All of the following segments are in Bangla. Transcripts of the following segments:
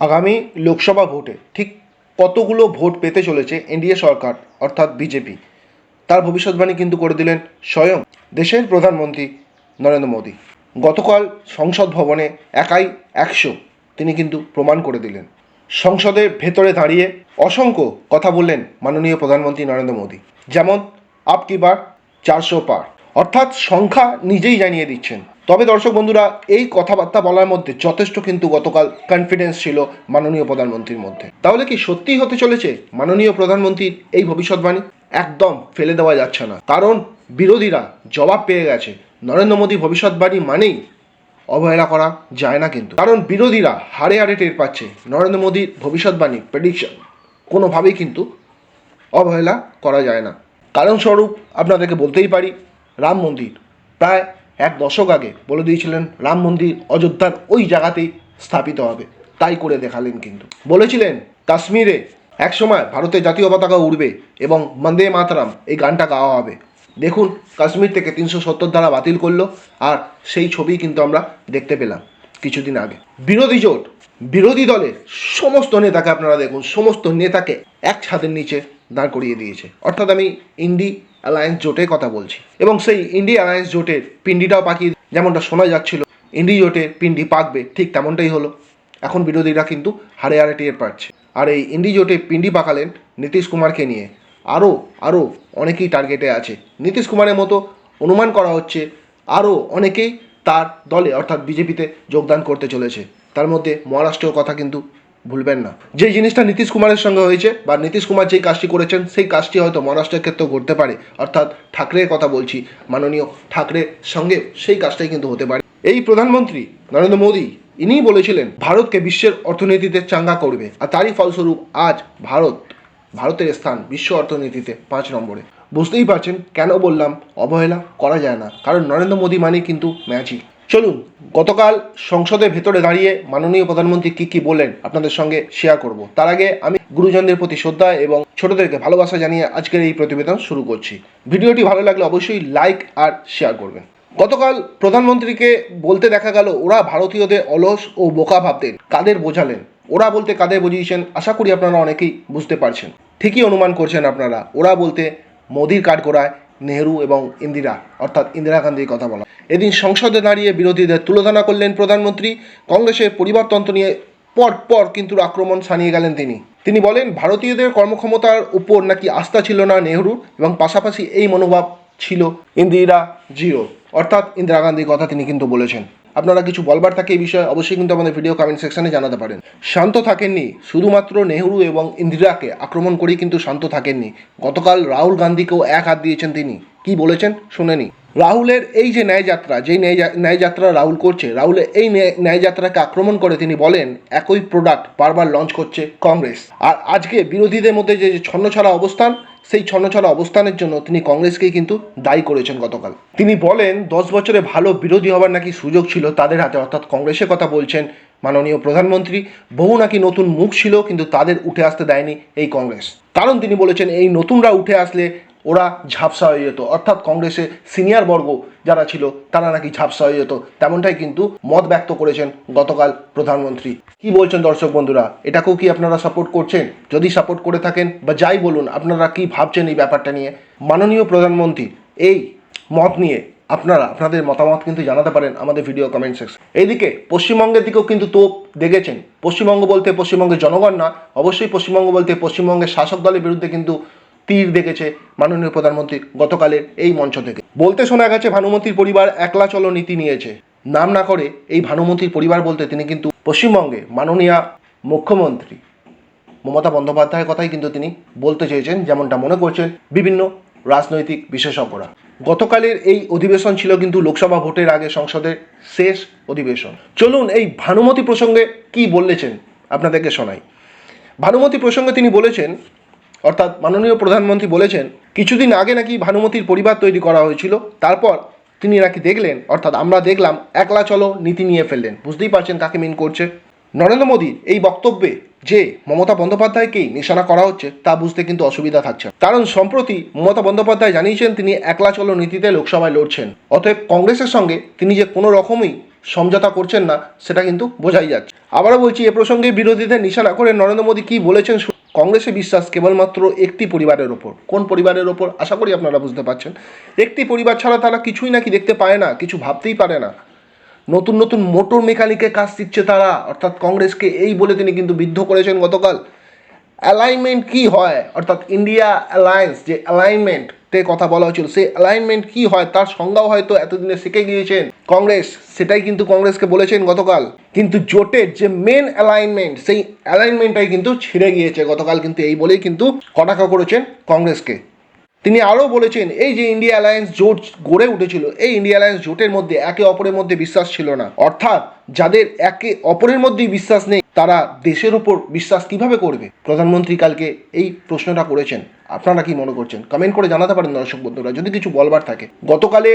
আগামী লোকসভা ভোটে ঠিক কতগুলো ভোট পেতে চলেছে এনডিএ সরকার, অর্থাৎ বিজেপি? তার ভবিষ্যৎবাণী কিন্তু করে দিলেন স্বয়ং দেশের প্রধানমন্ত্রী নরেন্দ্র মোদী। গতকাল সংসদ ভবনে একাই একশো, তিনি কিন্তু প্রমাণ করে দিলেন। সংসদের ভেতরে দাঁড়িয়ে অসংখ্য কথা বললেন মাননীয় প্রধানমন্ত্রী নরেন্দ্র মোদী। যেমন, আপ কি বার, চারশো পার। অর্থাৎ সংখ্যা নিজেই জানিয়ে দিচ্ছেন। তবে দর্শক বন্ধুরা, এই কথাবার্তা বলার মধ্যে যথেষ্ট কিন্তু গতকাল কনফিডেন্স ছিল মাননীয় প্রধানমন্ত্রীর মধ্যে। তাহলে কি সত্যিই হতে চলেছে? মাননীয় প্রধানমন্ত্রীর এই ভবিষ্যৎবাণী একদম ফেলে দেওয়া যাচ্ছে না। কারণ বিরোধীরা জবাব পেয়ে গেছে, নরেন্দ্র মোদী ভবিষ্যৎবাণী মানেই অবহেলা করা যায় না কিন্তু। কারণ বিরোধীরা হারে হারে টের পাচ্ছে, নরেন্দ্র মোদীর ভবিষ্যৎবাণী প্রেডিকশন কোনোভাবেই কিন্তু অবহেলা করা যায় না। কারণস্বরূপ আপনাদেরকে বলতেই পারি, রাম মন্দির প্রায় এক দশক আগে বলে দিয়েছিলেন, রাম মন্দির অযোধ্যার ওই জায়গাতেই স্থাপিত হবে। তাই করে দেখালেন কিন্তু। বলেছিলেন, কাশ্মীরে একসময় ভারতের জাতীয় পতাকা উড়বে এবং বন্দে মাতরম এই গানটা গাওয়া হবে। দেখুন, কাশ্মীর থেকে তিনশো সত্তর ধারা বাতিল করল আর সেই ছবি কিন্তু আমরা দেখতে পেলাম কিছুদিন আগে। বিরোধী জোট, বিরোধী দলের সমস্ত নেতাকে আপনারা দেখুন, সমস্ত নেতাকে এক ছাদের নিচে দাঁড় করিয়ে দিয়েছে। অর্থাৎ আমি ইন্ডি অ্যালায়েন্স জোটের কথা বলছি। এবং সেই ইন্ডি অ্যালায়েন্স জোটের পিন্ডিটাও পাকিয়ে যেমনটা শোনা যাচ্ছিল ইন্ডি জোটের পিন্ডি পাকবে, ঠিক তেমনটাই হলো। এখন বিরোধীরা কিন্তু হারে হারে টের পাচ্ছে। আর এই ইন্ডি জোটে পিন্ডি পাকালেন নীতিশ কুমারকে নিয়ে। আরও আরও অনেকেই টার্গেটে আছে। নীতিশ কুমারের মতো অনুমান করা হচ্ছে, আরও অনেকেই তার দলে, অর্থাৎ বিজেপিতে যোগদান করতে চলেছে। তার মধ্যে মহারাষ্ট্রের কথা কিন্তু ভুলবেন না। যে জিনিসটা নীতিশ কুমারের সঙ্গে হয়েছে বা নীতিশ কুমার যেই কাজটি করেছেন, সেই কাজটি হয়তো মহারাষ্ট্রের ক্ষেত্রেও ঘটতে পারে। অর্থাৎ ঠাকরের কথা বলছি, মাননীয় ঠাকরের সঙ্গে সেই কাজটাই কিন্তু হতে পারে। এই প্রধানমন্ত্রী নরেন্দ্র মোদী, ইনিই বলেছিলেন, ভারতকে বিশ্বের অর্থনীতিতে চাঙ্গা করবে। আর তারই ফলস্বরূপ আজ ভারত, ভারতের স্থান বিশ্ব অর্থনীতিতে পাঁচ নম্বরে। বুঝতেই পারছেন, কেন বললাম, অবহেলা করা যায় না। কারণ নরেন্দ্র মোদী মানে কিন্তু ম্যাজিক চলুন, গতকাল সংসদের ভেতরে দাঁড়িয়ে মাননীয় প্রধানমন্ত্রী কি কি বললেন আপনাদের সঙ্গে শেয়ার করব। তার আগে আমি গুরুজনদের প্রতি শ্রদ্ধা এবং ছোটদেরকে ভালোবাসা জানিয়ে আজকের এই প্রতিবেদন শুরু করছি। ভিডিওটি ভালো লাগলে অবশ্যই লাইক আর শেয়ার করবেন। গতকাল প্রধানমন্ত্রীকে বলতে দেখা গেল, ওরা ভারতীয়দের অলস ও বোকা ভাবতেন। কাদের বোঝালেন? ওরা বলতে কাদের বুঝিয়েছেন? আশা করি আপনারা অনেকেই বুঝতে পারছেন। ঠিকই অনুমান করছেন আপনারা। ওরা বলতে মোদির কাঠ কাঠগোড়ায় নেহরু এবং ইন্দিরা, অর্থাৎ ইন্দিরা গান্ধীর কথা বলা। এদিন সংসদে দাঁড়িয়ে বিরোধীদের তুলোধনা করলেন প্রধানমন্ত্রী। কংগ্রেসের পরিবারতন্ত্র নিয়ে পর পর কিন্তু আক্রমণ সানিয়ে গেলেন তিনি। তিনি বলেন, ভারতীয়দের কর্মক্ষমতার উপর নাকি আস্থা ছিল না নেহরু এবং পাশাপাশি এই মনোভাব ছিল ইন্দিরা জিও অর্থাৎ ইন্দিরা গান্ধীর কথা তিনি কিন্তু বলেছেন। আপনারা কিছু বলবার থাকে এই বিষয়ে অবশ্যই কিন্তু আমাদের ভিডিও কমেন্ট সেকশনে জানাতে পারেন। শান্ত থাকেননি, শুধুমাত্র নেহরু এবং ইন্দিরাকে আক্রমণ করেই কিন্তু শান্ত থাকেননি। গতকাল রাহুল গান্ধীকেও এক হাত দিয়েছেন তিনি। কি বলেছেন? শুনেনি। রাহুলের এই যে ন্যায়যাত্রা যেই ন্যায় ন্যায়যাত্রা রাহুল করছে, রাহুলের এই ন্যায়- ন্যায়যাত্রাকে আক্রমণ করে তিনি বলেন, একই প্রোডাক্ট বারবার লঞ্চ করছে কংগ্রেস। আর আজকে বিরোধীদের মধ্যে যে ছন্নছাড়া অবস্থান সেই ছন্নছাড়া অবস্থানের জন্য তিনি কংগ্রেসকেই কিন্তু দায়ী করেছেন গতকাল। তিনি বলেন, দশ বছরে ভালো বিরোধী হবার নাকি সুযোগ ছিল তাদের হাতে। অর্থাৎ কংগ্রেসের কথা বলছেন মাননীয় প্রধানমন্ত্রী। বহু নাকি নতুন মুখ ছিল, কিন্তু তাদের উঠে আসতে দেয়নি এই কংগ্রেস। কারণ তিনি বলেছেন, এই নতুনরা উঠে আসলে ওরা ঝাপসা হয়ে যেত। অর্থাৎ কংগ্রেসে সিনিয়র বর্গ যারা ছিল, তারা নাকি ঝাপসা হয়ে যেত। তেমনটাই কিন্তু মত ব্যক্ত করেছেন গতকাল প্রধানমন্ত্রী। কি বলছেন দর্শক বন্ধুরা? এটাকেও কি আপনারা সাপোর্ট করছেন? যদি সাপোর্ট করে থাকেন বা যাই বলুন, আপনারা কি ভাবছেন এই ব্যাপারটা নিয়ে? মাননীয় প্রধানমন্ত্রী, এই মত নিয়ে আপনারা, আপনাদের মতামত কিন্তু জানাতে পারেন আমাদের ভিডিও কমেন্ট সেকশন এইদিকে পশ্চিমবঙ্গের দিকেও কিন্তু তোপ দেখেছেন। পশ্চিমবঙ্গ বলতে পশ্চিমবঙ্গের জনগণ না, অবশ্যই পশ্চিমবঙ্গ বলতে পশ্চিমবঙ্গের শাসক দলের বিরুদ্ধে কিন্তু তীর দেখেছে মাননীয় প্রধানমন্ত্রী গতকালের এই মঞ্চ থেকে। বলতে শোনা গেছে ভানুমতির পরিবার একলা চলো নীতি নিয়েছে। নাম না করে এই ভানুমতির পরিবার বলতে তিনি কিন্তু পশ্চিমবঙ্গে মাননীয় মুখ্যমন্ত্রী মমতা বন্দ্যোপাধ্যায়ের কথাই কিন্তু তিনি বলতে চেয়েছেন, যেমনটা মনে করছেন বিভিন্ন রাজনৈতিক বিশেষজ্ঞরা। গতকালের এই অধিবেশন ছিল কিন্তু লোকসভা ভোটের আগে সংসদের শেষ অধিবেশন। চলুন এই ভানুমতি প্রসঙ্গে কি বলেছেন আপনাদেরকে শোনাই। ভানুমতি প্রসঙ্গে তিনি বলেছেন অর্থাৎ মাননীয় প্রধানমন্ত্রী বলেছেন, কিছুদিন আগে নাকি ভানুমতির পরিবার তৈরি করা হয়েছিল, তারপর তিনি নাকি দেখলেন, অর্থাৎ আমরা দেখলাম, একলা চলো নীতি নিয়ে ফেললেন। বুঝতেই পারছেন কাকে মিন করছে। নরেন্দ্র মোদীর এই বক্তব্যে যে মমতা বন্দ্যোপাধ্যায়কেই নিশানা করা হচ্ছে, তা বুঝতে কিন্তু অসুবিধা থাকছে কারণ সম্প্রতি মমতা বন্দ্যোপাধ্যায় জানিয়েছেন, তিনি একলা চলো নীতিতে লোকসভায় লড়ছেন। অতএব কংগ্রেসের সঙ্গে তিনি যে কোনো রকমই সমঝোতা করছেন না, সেটা কিন্তু বোঝাই যাচ্ছে। আবারও বলছি, এ প্রসঙ্গে বিরোধীদের নিশানা করে নরেন্দ্র মোদী কি বলেছেন কংগ্রেসে বিশ্বাস কেবলমাত্র একটি পরিবারের ওপর। কোন পরিবারের ওপর? আশা করি আপনারা বুঝতে পারছেন। একটি পরিবার ছাড়া তারা কিছুই নাকি দেখতে পায় না, কিছু ভাবতেই পারে না। নতুন নতুন মোটর মেকানিকে কাজ দিচ্ছে তারা, অর্থাৎ কংগ্রেসকে এই বলে তিনি কিন্তু বিদ্ধ করেছেন গতকাল। অ্যালাইনমেন্ট কি হয়? অর্থাৎ ইন্ডিয়া অ্যালায়েন্স যে অ্যালাইনমেন্টে কথা বলা হচ্ছিল সেই অ্যালাইনমেন্ট কি হয়? তার সংজ্ঞাও হয়তো এতদিনে শিখে গিয়েছেন। কংগ্রেস, সেটাই কিন্তু কংগ্রেসকে বলেছেন গতকাল। কিন্তু জোটের যে মেন অ্যালাইনমেন্ট সেই অ্যালাইনমেন্টটাই কিন্তু ছিঁড়ে গিয়েছে গতকাল। কিন্তু এই বলেই কিন্তু কটাক্ষ করেছেন কংগ্রেসকে। তিনি আরও বলেছেন, এই যে ইন্ডিয়া অ্যালায়েন্স জোট গড়ে উঠেছিল, এই ইন্ডিয়া অ্যালায়েন্স জোটের মধ্যে একে অপরের মধ্যে বিশ্বাস ছিল না। অর্থাৎ যাদের একে অপরের মধ্যেই বিশ্বাস নেই, তারা দেশের উপর বিশ্বাস কীভাবে করবে? প্রধানমন্ত্রী কালকে এই প্রশ্নটা করেছেন। আপনারা কি মনে করছেন? কমেন্ট করে জানাতে পারেন, দর্শক বন্ধুরা, যদি কিছু বলবার থাকে। গতকালে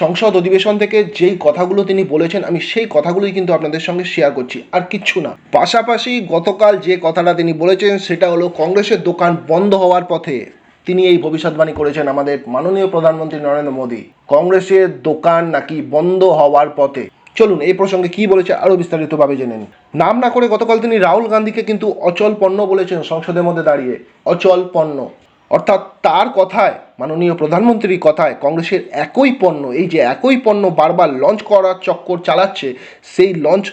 সংসদ অধিবেশন থেকে যেই কথাগুলো তিনি বলেছেন, আমি সেই কথাগুলোই কিন্তু আপনাদের সঙ্গে শেয়ার করছি, আর কিচ্ছু না। পাশাপাশি গতকাল যে কথাটা তিনি বলেছেন, সেটা হলো, কংগ্রেসের দোকান বন্ধ হওয়ার পথে তিনি এই ভবিষ্যৎবাণী করেছেন আমাদের মাননীয় প্রধানমন্ত্রী নরেন্দ্র মোদী। কংগ্রেসের দোকান নাকি বন্ধ হওয়ার পথে? চলুন, এই প্রসঙ্গে কি বলেছে আরও বিস্তারিতভাবে জেনে নিন নাম না করে গতকাল তিনি রাহুল গান্ধীকে কিন্তু অচল পণ্য বলেছেন সংসদের মধ্যে দাঁড়িয়ে। অচল পণ্য। অর্থাৎ তার কথায়, মাননীয় প্রধানমন্ত্রীর কথায় কংগ্রেসের একই পণ্য, এই যে একই পণ্য বারবার লঞ্চ করার চক্কর চালাচ্ছে, সেই লঞ্চ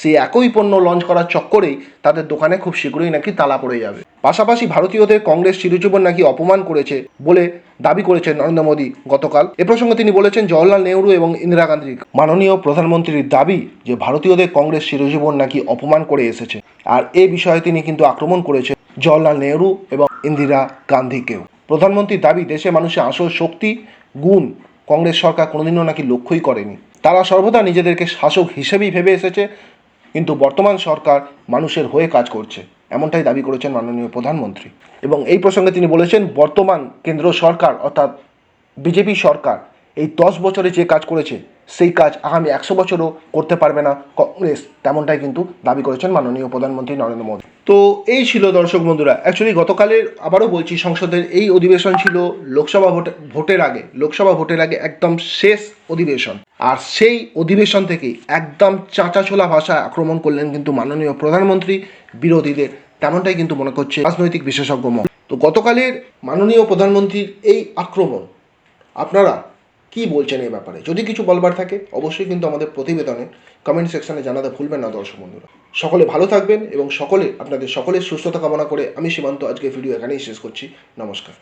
সেই একই পণ্য লঞ্চ করার চক্করেই তাদের দোকানে খুব শীঘ্রই নাকি তালা পড়ে যাবে। পাশাপাশি ভারতীয়দের কংগ্রেস চিরজীবন নাকি অপমান করেছে বলে দাবি করেছেন নরেন্দ্র মোদী গতকাল। এ প্রসঙ্গে তিনি বলেছেন জওয়াহরলাল নেহরু এবং ইন্দিরা গান্ধী মাননীয় প্রধানমন্ত্রীর দাবি যে ভারতীয়দের কংগ্রেস চিরজীবন নাকি অপমান করে এসেছে। আর এ বিষয়ে তিনি কিন্তু আক্রমণ করেছেন জওয়াহরলাল নেহরু এবং ইন্দিরা গান্ধীকেও। প্রধানমন্ত্রীর দাবি দেশে মানুষের আসল শক্তি, গুণ কংগ্রেস সরকার কোনোদিনও নাকি লক্ষ্যই করেনি। তারা সর্বদা নিজেদেরকে শাসক হিসেবেই ভেবে এসেছে। কিন্তু বর্তমান সরকার মানুষের হয়ে কাজ করছে। এমনটাই দাবি করেছেন মাননীয় প্রধানমন্ত্রী। এবং এই প্রসঙ্গে তিনি বলেছেন, বর্তমান কেন্দ্র সরকার অর্থাৎ বিজেপি সরকার এই দশ বছরে যে কাজ করেছে সেই কাজ আগামী একশো বছরও করতে পারবে না কংগ্রেস। তেমনটাই কিন্তু দাবি করেছেন মাননীয় প্রধানমন্ত্রী নরেন্দ্র মোদী। তো এই ছিল দর্শক বন্ধুরা অ্যাকচুয়ালি গতকালের আবারও বলছি, সংসদের এই অধিবেশন ছিল লোকসভা ভোটে ভোটের আগে, লোকসভা ভোটের আগে একদম শেষ অধিবেশন। আর সেই অধিবেশন থেকে একদম চাঁচাছোলা ভাষায় আক্রমণ করলেন কিন্তু মাননীয় প্রধানমন্ত্রী বিরোধীদের। তেমনটাই কিন্তু মনে করছে রাজনৈতিক বিশেষজ্ঞ তো গতকালের মাননীয় প্রধানমন্ত্রীর এই আক্রমণ, আপনারা কি বলছেন এই ব্যাপারে? যদি কিছু বলবার থাকে, অবশ্যই কিন্তু আমাদের প্রতিবেদনে কমেন্ট সেকশনে জানাতে ভুলবেন না দর্শক বন্ধুরা। সকলে ভালো থাকবেন এবং সকলে আপনাদের সকলের সুস্থতা কামনা করে আমি সীমান্ত আজকে ভিডিও এখানেই শেষ করছি। নমস্কার।